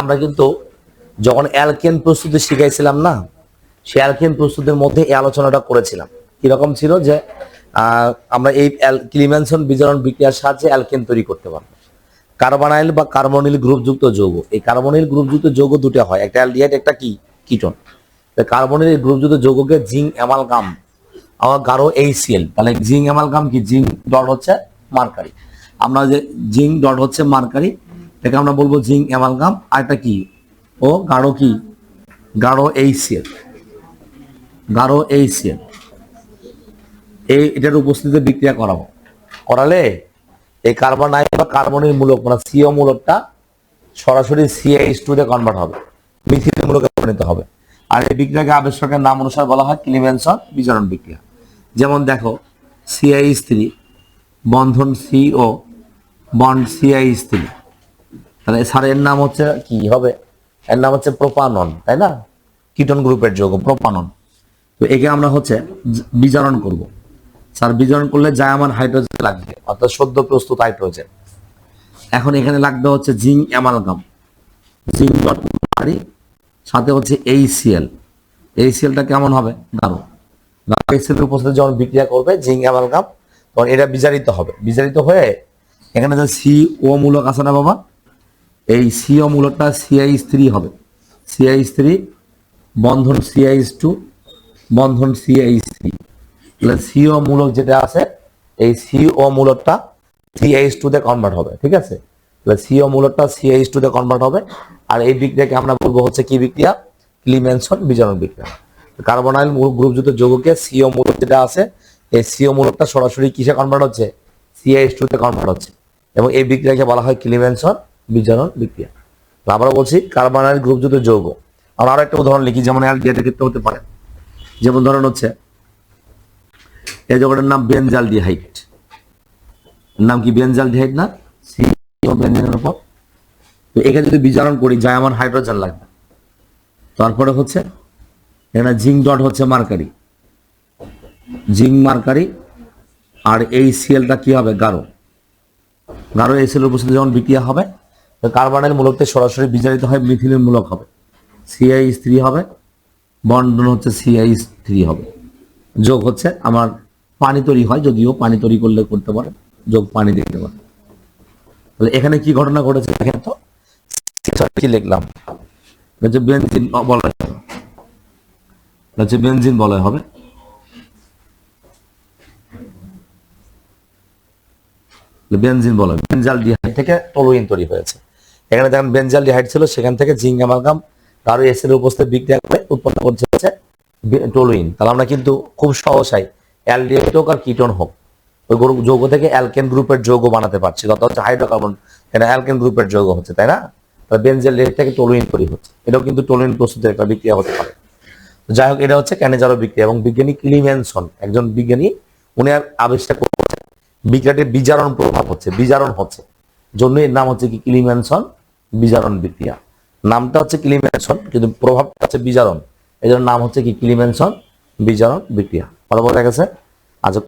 আমরা কিন্তু যখন অ্যালকেন প্রস্তুতি শিখাইছিলাম না, সেই অ্যালকেন প্রস্তুতির মধ্যে এই আলোচনাটা করেছিলাম। কীরকম ছিল যে আমরা এই ক্লিমেনসন বিজারণ বিক্রিয়ার সাহায্যে অ্যালকেন তৈরি করতে পারব। কার্বনাইল বা কার্বনিল গ্রুপযুক্ত যৌগ। এই কার্বনিল গ্রুপযুক্ত যৌগ দুটো হয়, একটা অ্যালডিহাইড, একটা কি, কিটোন। কার্বনিল গ্রুপযুক্ত যৌগকে জিঙ্ক অ্যামালগাম, আমার গাঢ় এইচসিএল তাহলে জিঙ্ক অ্যামালগাম কি? জিঙ্ক ডট হচ্ছে মার্কারি। আমরা যে জিঙ্ক ডট হচ্ছে মার্কারি এটাকে আমরা বলব জিঙ্ক অ্যামালগাম। আর এটা কি? ও, গাঢ় কি? গাঢ় এইচসিএল গাঢ় এইচসিএল এই এটার উপস্থিতিতে বিক্রিয়া করাবো। করালে এই কার্বন কার্বনাইল বা কার্বনের মূলক মানে সিও মূলকটা সরাসরি সিএইচ টু তে কনভার্ট হবে। মিথিল মূলকে পরিণত হবে। আর এই বিক্রিয়াকে আবেশকের নাম অনুসারে বলা হয় ক্লিমেনসন বিজারণ বিক্রিয়া। যেমন দেখো সিআইএস থ্রি বন্ধন সিও বন্ড সিআইএস থ্রি তাহলে স্যার, এর নাম হচ্ছে কি হবে? এর নাম হচ্ছে প্রোপানন, তাই না? কিটন গ্রুপের যৌগ, প্রোপানন। তো একে আমরা হচ্ছে বিজারণ করব। স্যার, বিজারণ করলে যা জায়ামান হাইড্রোজেন লাগবে, অর্থাৎ সদ্য প্রস্তুত হাইড্রোজেন। এখন এখানে লাগবে হচ্ছে জিঙ্ক অ্যামালগাম। জিঙ্ক সাথে হচ্ছে এইসিএল এইসিএলটা কেমন হবে? গাঢ় এইসিএল উপস্থিত যখন বিক্রিয়া করবে, জিঙ্ক অ্যামালগাম, তখন এটা বিজারিত হবে। বিজারিত হয়ে এখানে যে সি ও মূলক আছে না বাবা? এই সিও মূলকটা সিআইস থ্রি হবে। সিআইস থ্রি বন্ধন সিআইস টু, বন্ধন সিআইস থ্রি তাহলে সিও মূলক যেটা আছে, এই সিও মূলকটা সিআইস টু তে কনভার্ট হবে, ঠিক আছে? তাহলে সিও মূলকটা সিআইস টু তে কনভার্ট হবে। আর এই বিক্রিয়াকে আমরা বলব হচ্ছে কি বিক্রিয়া? ক্লিমেনসন বিজারণ বিক্রিয়া। কার্বনাইল গ্রুপযুক্ত যৌগকে সিও মূলক যেটা আছে, এই সিও মূলকটা সরাসরি কিসে কনভার্ট হচ্ছে? সিআইস টু তে কনভার্ট হচ্ছে। এবং এই বিক্রিয়াকে বলা হয় ক্লিমেনসন বিজারণ বিক্রিয়া। আবারও বলছি কার্বনাইল গ্রুপযুক্ত যৌগ। আমরা আরও একটা উদাহরণ লিখি, যেমন অ্যালডিহাইডের ক্ষেত্রে হতে পারে। যেমন ধরেন হচ্ছে, এই যৌগটার নাম বেনজাল ডিহাইড নাম কি বেনজাল ডিহাইড না সি বেনজিনের উপর। তো এখানে যদি বিজারণ করি, যায় আমার হাইড্রোজেন লাগবে। তারপরে হচ্ছে, এখানে জিঙ্ক ডট হচ্ছে মার্কারি। জিঙ্ক মার্কারি আর এই সিএলটা কি হবে? গাঢ়। গাঢ় এই সিএল উপস্থিতি যখন বিক্রিয়া হবে কার্বনের মূলকতে সরাসরি বিজারিত হয়, মিথিলের মূলক হবে। সিআই থ্রি হবে বন্ডন হচ্ছে সিআই থ্রি হবে। যোগ হচ্ছে আমার পানি তৈরি হয়, যদিও পানি তৈরি করলে করতে পারে, যোগ পানি দিতে পারে। তাহলে এখানে কি ঘটনা ঘটেছে দেখেন তো? কি লিখলাম? হচ্ছে বেনজিন বলা হবে। এটা হচ্ছে বেনজিন বলা হবে। বেনজিন বলা হয় বেনজাল ডিহাইড থেকে টলুইন তৈরি হয়েছে। এখানে দেখেন বেঞ্জাল ডিহাইড ছিল, সেখান থেকে জিঙ্ক অ্যামালগাম আরও এসের উপস্থিত বিক্রিয়া করে উৎপন্ন করছে হচ্ছে টলুইন। তাহলে আমরা কিন্তু খুব সহসাই অ্যালডিহাইড হোক আর কিটোন হোক। ওই যৌগ থেকে অ্যালকেন গ্রুপের যৌগ বানাতে পারছি। অর্থাৎ হচ্ছে হাইড্রোকার্বন এটা অ্যালকেন গ্রুপের যৌগ হচ্ছে, তাই না? তাহলে বেনজেল ডিহাইড থেকে টলুইন তৈরি হচ্ছে। এটাও কিন্তু টলুইন প্রস্তুতের একটা বিক্রিয়া হতে পারে। যাই হোক, এটা হচ্ছে ক্যানেজারো বিক্রিয়া এবং বিজ্ঞানী ক্লিমেনসন, একজন বিজ্ঞানী, উনি আর আবিষ্কার করছে বিক্রিয়াটির বিজারণ প্রভাব হচ্ছে, বিজারণ হচ্ছে। জন্য এর নাম হচ্ছে কি ক্লিমেনসন? বিজারণ বিক্রিয়া। নামটা হচ্ছে ক্লিমেনশন কিন্তু প্রভাবটা হচ্ছে বিজারণ। এই নাম হচ্ছে কি? ক্লিমেনশন বিজারণ বিক্রিয়া। ভালো বলে গেছে? আচ্ছা